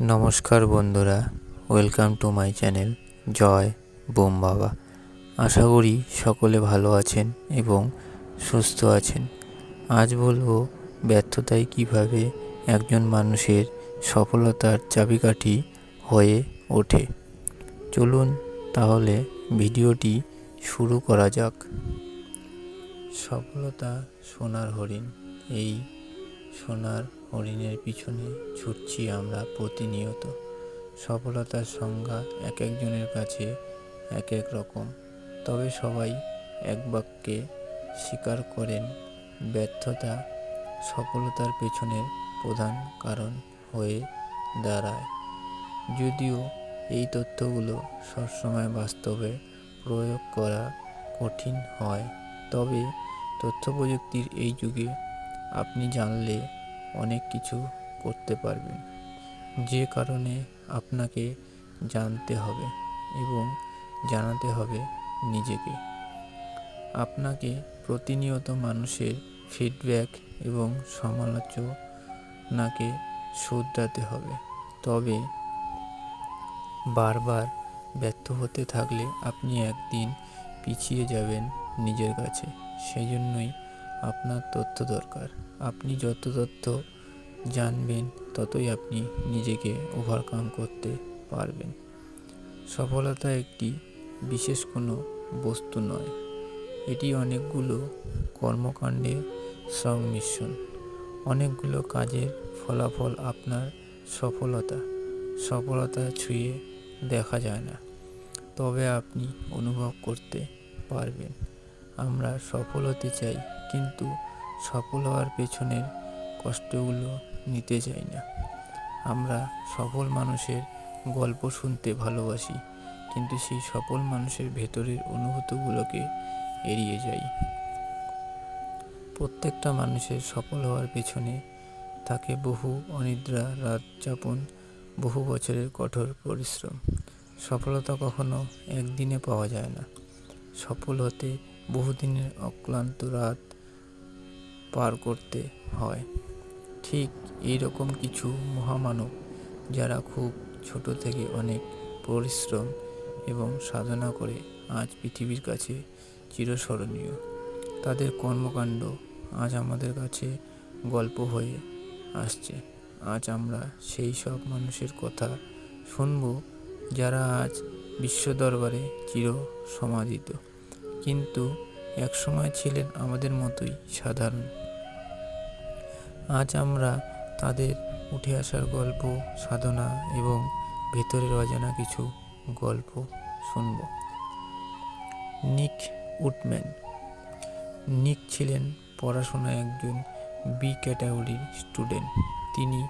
নমস্কার বন্ধুরা, welcome to my channel জয় বোম বাবা। আশা করি সকলে ভালো আছেন এবং সুস্থ আছেন। আজ বলব ব্যর্থতায় কীভাবে একজন মানুষের সফলতার চাবিকাঠি হয়ে ওঠে। চলুন তাহলে ভিডিওটি শুরু করা যাক। সফলতা সোনার হরিণ, এই সোনার হরিণের পিছনে ছুটছি আমরা প্রতিনিয়ত। সফলতার সংজ্ঞা এক একজনের কাছে এক এক রকম। তবে সবাই এক বাক্যে স্বীকার করেন, ব্যর্থতা সফলতার পেছনের প্রধান কারণ হয়ে দাঁড়ায়। যদিও এই তথ্যগুলো সবসময় বাস্তবে প্রয়োগ করা কঠিন হয়, তবে তথ্য প্রযুক্তির এই যুগে আপনি জানলে অনেক কিছু করতে পারবেন যে কারণে আপনাকে জানতে হবে এবং জানাতে হবে নিজেকে। আপনাকে প্রতিনিয়ত মানুষের ফিডব্যাক এবং সমালোচনাকে শুধরাতে হবে। তবে বারবার ব্যর্থ হতে থাকলে আপনি একদিন পিছিয়ে যাবেন নিজের কাছে। সেই জন্যই আপনার তথ্য দরকার। আপনি যত তথ্য জানবেন, ততই আপনি নিজেকে ওভারকাম করতে পারবেন। সফলতা একটি বিশেষ কোনো বস্তু নয়। এটি অনেকগুলো কর্মকাণ্ডের সংমিশ্রণ। অনেকগুলো কাজের ফলাফল আপনার সফলতা। সফলতা ছুঁয়ে দেখা যায় না। তবে আপনি অনুভব করতে পারবেন। আমরা সফল হতে চাই, কিন্তু সফল হওয়ার পেছনের কষ্টগুলো নিতে চাই না। আমরা সফল মানুষের গল্প শুনতে ভালোবাসি, কিন্তু সেই সফল মানুষের ভেতরের অনুভূতিগুলোকে এড়িয়ে যাই। প্রত্যেকটা মানুষের সফল হওয়ার পেছনে থাকে বহু অনিদ্রা, রাত যাপন, বহু বছরের কঠোর পরিশ্রম। সফলতা কখনো একদিনে পাওয়া যায় না। সফল হতে বহুদিনের অক্লান্ত রাত পার করতে হয়। ঠিক এই রকম কিছু মহামানব যারা খুব ছোট থেকে অনেক পরিশ্রম এবং সাধনা করে আজ পৃথিবীর কাছে চিরস্মরণীয়। তাদের কর্মকাণ্ড আজ আমাদের কাছে গল্প হয়ে আসছে। আজ আমরা সেই সব মানুষের কথা শুনব যারা আজ বিশ্ব দরবারে চির সমাধিত। কিন্তু একসময় ছিলেন আমাদের মতোই সাধারণ। আজ আমরা তাদের উঠে আসার গল্প, সাধনা এবং ভেতরের অজানা কিছু গল্প শুনব। নিক উটম্যান। নিক ছিলেন পড়াশোনায় একজন বি ক্যাটাগরির স্টুডেন্ট। তিনি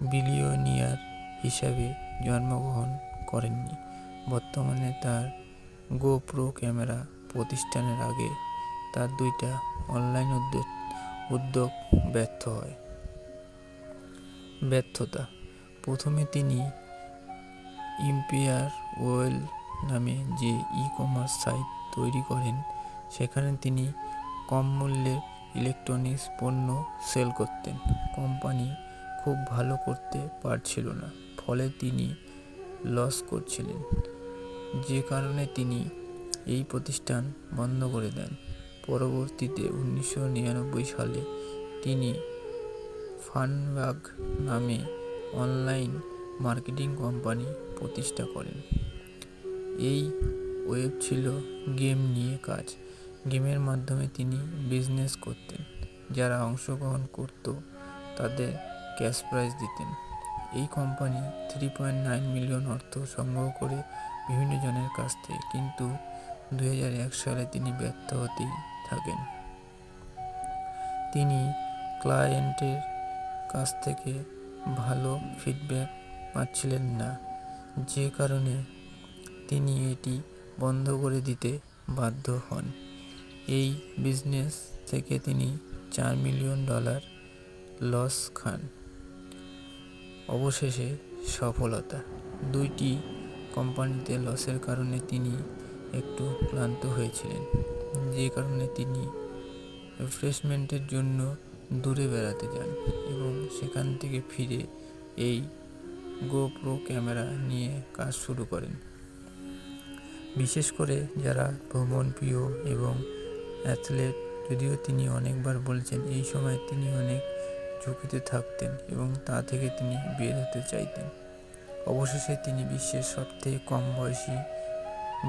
বিলিয়নিয়ার হিসাবে জন্মগ্রহণ করেননি। বর্তমানে তার গোপ্রো ক্যামেরা প্রতিষ্ঠানের আগে তার দুইটা অনলাইন উদ্যোগ উদ্যোগ ব্যর্থ হয়। ব্যর্থতা। প্রথমে তিনি ইম্পিয়ার ওয়েল নামে যে ই কমার্স সাইট তৈরি করেন, সেখানে তিনি কম মূল্যে ইলেকট্রনিক্স পণ্য সেল করতেন। কোম্পানি খুব ভালো করতে পারছিল না, ফলে তিনি লস করছিলেন। যে কারণে তিনি এই প্রতিষ্ঠান বন্ধ করে দেন। পরবর্তীতে উনিশশো নিরানব্বই সালে তিনি ফানবাগ নামে অনলাইন মার্কেটিং কোম্পানি প্রতিষ্ঠা করেন। এই ওয়েব ছিল গেম নিয়ে কাজ। গেমের মাধ্যমে তিনি বিজনেস করতেন, যারা অংশগ্রহণ করত, তাদের ক্যাশ প্রাইজ দিতেন। এই company three point nine million অর্থ সংগ্রহ করে বিভিন্ন জনের কাছ থেকে, কিন্তু দু সালে তিনি ব্যর্থ হতেই থাকেন। তিনি ক্লায়েন্টের কাছ থেকে ভালো ফিডব্যাক পাচ্ছিলেন না। যে কারণে তিনি এটি বন্ধ করে দিতে বাধ্য হন। এই বিজনেস থেকে তিনি চার মিলিয়ন ডলার লস খান। অবশেষে সফলতা। দুইটি কোম্পানিতে লসের কারণে তিনি একটু ক্লান্ত হয়েছিলেন। যে কারণে তিনি রিফ্রেশমেন্টের জন্য দূরে বেড়াতে যান এবং সেখান থেকে ফিরে এই গোপ্রো ক্যামেরা নিয়ে কাজ শুরু করেন। বিশেষ করে যারা ভ্রমণ প্রিয় এবং অ্যাথলেট যদিও তিনি অনেকবার বলেছেন এই সময় তিনি অনেক ঝুঁকিতে থাকতেন এবং তা থেকে তিনি বের হতে চাইতেন। অবশেষে তিনি বিশ্বের সবথেকে কম বয়সী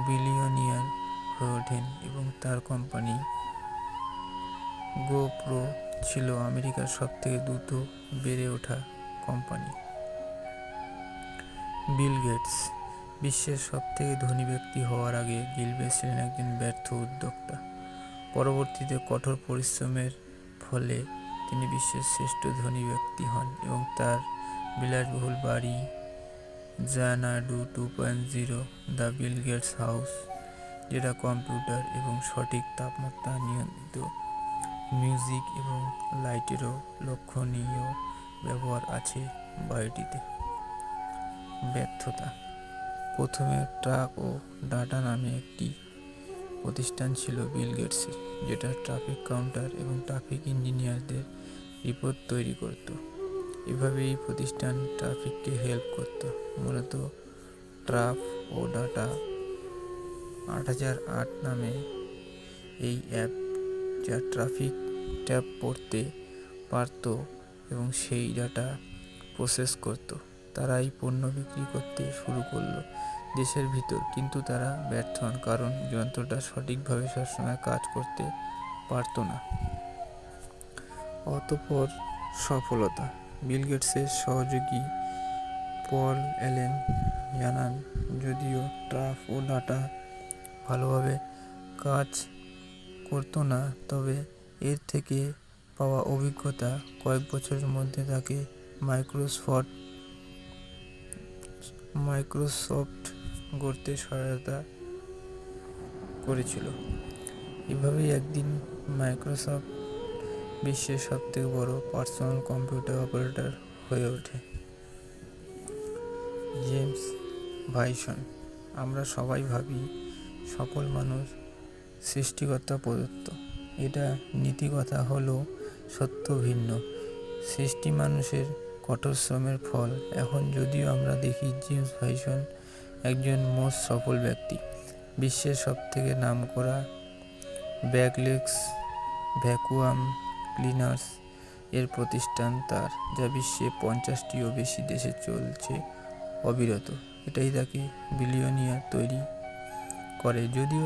বিলিয়নিয়ার হয়ে ওঠেন এবং তার কোম্পানি গোপ্রো ছিল আমেরিকার সবথেকে দ্রুত বেড়ে ওঠা কোম্পানি। বিল গেটস, বিশ্বের সবথেকে ধনী ব্যক্তি হওয়ার আগে গিলবেট ছিলেন একজন ব্যর্থ উদ্যোক্তা। পরবর্তীতে কঠোর পরিশ্রমের ফলে তিনি বিশ্বের শ্রেষ্ঠ ধনী ব্যক্তি হন এবং তার বিলাসবহুল বাড়ি Xanadu two point zero the Bill Gates house যেটা কম্পিউটার এবং সঠিক তাপমাত্রা নিয়ন্ত্রিত মিউজিক এবং লাইটেরও লক্ষণীয় ব্যবহার আছে বাড়িটিতে ব্যর্থতা। প্রথমে ট্রাক ও ডাটা নামে একটি প্রতিষ্ঠান ছিল বিল গেটসের যেটা ট্রাফিক কাউন্টার এবং ট্রাফিক ইঞ্জিনিয়ারদের রিপোর্ট তৈরি করত। এভাবে এই প্রতিষ্ঠান ট্রাফিককে হেল্প করত। মূলত ট্রাফ ও ডাটা আট হাজার আট নামে এই অ্যাপ যা ট্রাফিক ট্যাপ পড়তে পারত এবং সেই ডাটা প্রসেস করত। তারা এই পণ্য বিক্রি করতে শুরু করল দেশের ভিতর, কিন্তু তারা ব্যর্থ হন কারণ যন্ত্রটা সঠিকভাবে সবসময় কাজ করতে পারতো না। অতপর সফলতা। বিল গেটসের সহযোগী পল অ্যালেন জানান যদিও ট্রাফ ও ডাটা ভালোভাবে কাজ করতো না। তবে এর থেকে পাওয়া অভিজ্ঞতা কয়েক বছরের মধ্যে তাকে মাইক্রোসফট মাইক্রোসফট গড়তে সহায়তা করেছিল। এভাবেই একদিন মাইক্রোসফট বিশ্বের সবথেকে বড় পার্সোনাল কম্পিউটার অপারেটর হয়ে ওঠে জেমস ভাইসন। আমরা সবাই ভাবি সকল মানুষ সৃষ্টিকর্তা প্রদত্ত। এটা নীতিকথা হলো সত্য ভিন্ন। সৃষ্টি মানুষের কঠোর শ্রমের ফল। এখন যদিও আমরা দেখি জেমস ভাইসন একজন মোস্ট সফল ব্যক্তি। বিশ্বের সবথেকে নাম করা ব্যাকলেক্স ভ্যাকুয়াম ক্লিনার্স এর প্রতিষ্ঠান তার, যা বিশ্বে পঞ্চাশটিও বেশি দেশে চলছে অবিরত। এটাই তাকে বিলিয়নিয়ার তৈরি করে যদিও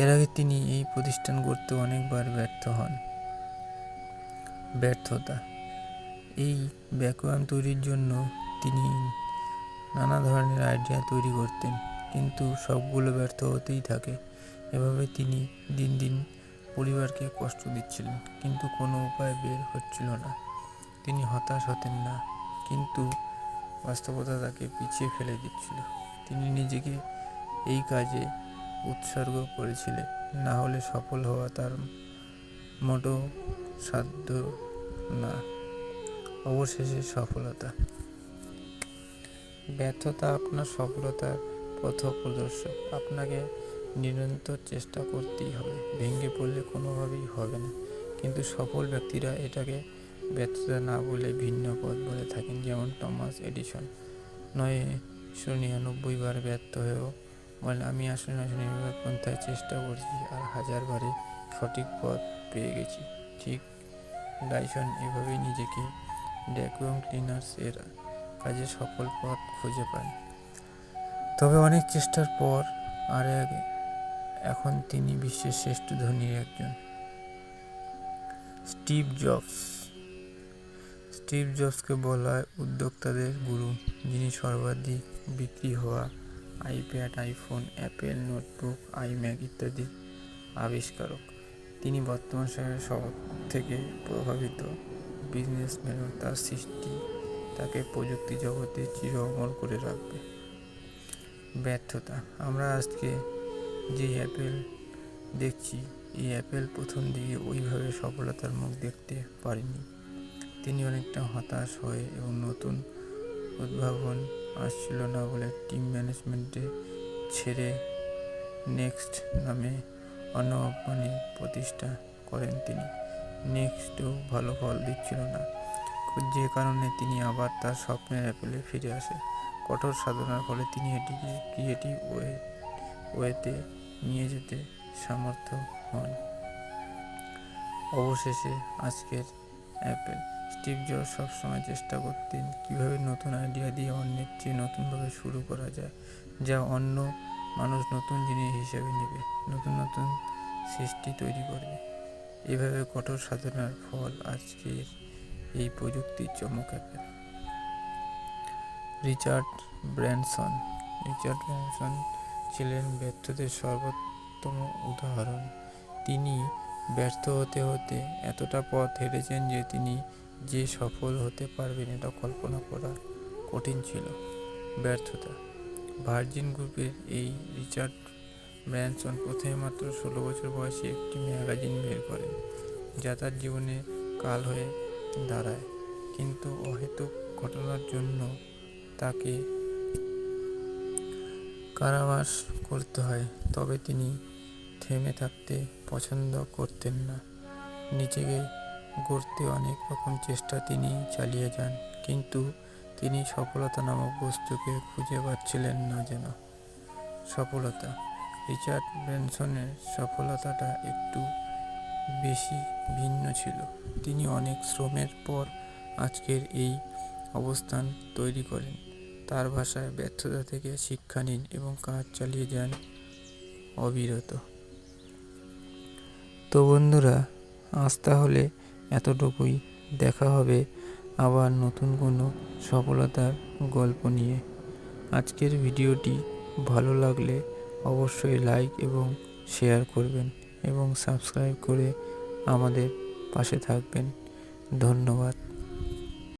এর আগে তিনি এই প্রতিষ্ঠান করতে অনেকবার ব্যর্থ হন। ব্যর্থতা। এই ভ্যাকুয়াম তৈরির জন্য তিনি নানা ধরনের আইডিয়া তৈরি করতেন, কিন্তু সবগুলো ব্যর্থ হতেই থাকে। এভাবে তিনি দিন দিন পরিবারকে কষ্ট দিচ্ছিলেন, কিন্তু কোনো উপায় বের হচ্ছিল না। তিনি হতাশ হতেন না, কিন্তু বাস্তবতা তাকে পিছিয়ে ফেলে দিচ্ছিল। তিনি নিজেকে এই কাজে উৎসর্গ করেছিলেন না হলে সফল হওয়া তার মোটেও সাধ্য না। অবশেষে সফলতা। ব্যর্থতা আপনার সফলতার পথ প্রদর্শক। আপনাকে নিরন্তর চেষ্টা করতেই হবে। ভেঙে পড়লে কোনোভাবেই হবে না। কিন্তু সফল ব্যক্তিরা এটাকে ব্যর্থতা না বলে ভিন্ন পথ বলে থাকেন, যেমন টমাস এডিসন। নয়শো নিরানব্বই বার ব্যর্থ হয়েও বলেন আমি আসলে নিরানব্বই পন্থায় চেষ্টা করছি আর হাজারবারে সঠিক পথ পেয়ে গেছি। ঠিক ডাইসন, এভাবেই নিজেকে ড্যাকুয়াম ক্লিনার্স এর কাজে সফল পথ খুঁজে পান। তবে অনেক চেষ্টার পর আর এক, এখন তিনি বিশ্বের শ্রেষ্ঠ ধনীর একজন। Steve jobs. স্টিভ জবসকে বলা হয় উদ্যোক্তাদের গুরু, যিনি সর্বাধিক বিক্রি হওয়া iPad, iPhone, Apple, notebook, iMac ইত্যাদি আবিষ্কারক। তিনি বর্তমান সব থেকে প্রভাবিত বিজনেসম্যান ও তার সৃষ্টি তাকে প্রযুক্তি জগতে চির অমর করে রাখবে। ব্যর্থতা। আমরা আজকে যে অ্যাপেল দেখছি, এই অ্যাপেল প্রথম দিকে ওইভাবে সফলতার মুখ দেখতে পারেনি। তিনি অনেকটা হতাশ হয়ে এবং নতুন উদ্ভাবন আসছিল না বলে টিম ম্যানেজমেন্টে ছেড়ে নেক্সট নামে অন্য কোম্পানি প্রতিষ্ঠা করেন তিনি। নেক্সটও ভালো ফল দিচ্ছিল না। যে কারণে তিনি আবার তার স্বপ্নের অ্যাপেলে ফিরে আসেন কঠোর সাধনার ফলে তিনি এটিকে ক্রিয়েটিভ ওয়ে ওয়েতে নিয়ে যেতে সামর্থ্য হন। অবশেষে আজকের অ্যাপেল স্টিভ জবস সবসময় চেষ্টা করতেন কীভাবে নতুন আইডিয়া দিয়ে অন্যের চেয়ে নতুনভাবে শুরু করা যায়, যা অন্য মানুষ নতুন জিনিস হিসেবে নেবে, নতুন নতুন সৃষ্টি তৈরি করবে। এভাবে কঠোর সাধনার ফল আজকের এই প্রযুক্তির চমক Apple Richard Branson. Richard Branson ছিলেন ব্যর্থদের সর্বোত্তম উদাহরণ। তিনি ব্যর্থ হতে হতে এতটা পথ হেঁটেছেন যে তিনি যে সফল হতে পারবেন এটা কল্পনা করা কঠিন ছিল। ব্যর্থতা। ভার্জিন গ্রুপের এই রিচার্ড ব্র্যানসন প্রথমে মাত্র ষোলো বছর বয়সে একটি ম্যাগাজিন বের করেন, যা তার জীবনে কাল হয়ে দাঁড়ায়। কিন্তু অহেতুক ঘটনার জন্য তাকে কারাবাস করতে হয়। তবে তিনি থেমে থাকতে পছন্দ করতেন না। নিজেকে গড়তে অনেক রকম চেষ্টা তিনি চালিয়ে যান, কিন্তু তিনি সফলতা নামক বস্তুকে খুঁজে পাচ্ছিলেন না যেন। সফলতা, রিচার্ড ব্র্যানসনের সফলতাটা একটু বেশি ভিন্ন ছিল। তিনি অনেক শ্রমের পর আজকের এই অবস্থান তৈরি করেন। তার ভাষায় ব্যর্থতা থেকে শিক্ষা নিন এবং কাজ চালিয়ে যান অবিরত। তো বন্ধুরা, আজ তাহলে এতটুকুই। দেখা হবে আবার নতুন কোনো সফলতার গল্প নিয়ে। আজকের ভিডিওটি ভালো লাগলে অবশ্যই লাইক এবং শেয়ার করবেন এবং সাবস্ক্রাইব করে আমাদের পাশে থাকবেন। ধন্যবাদ।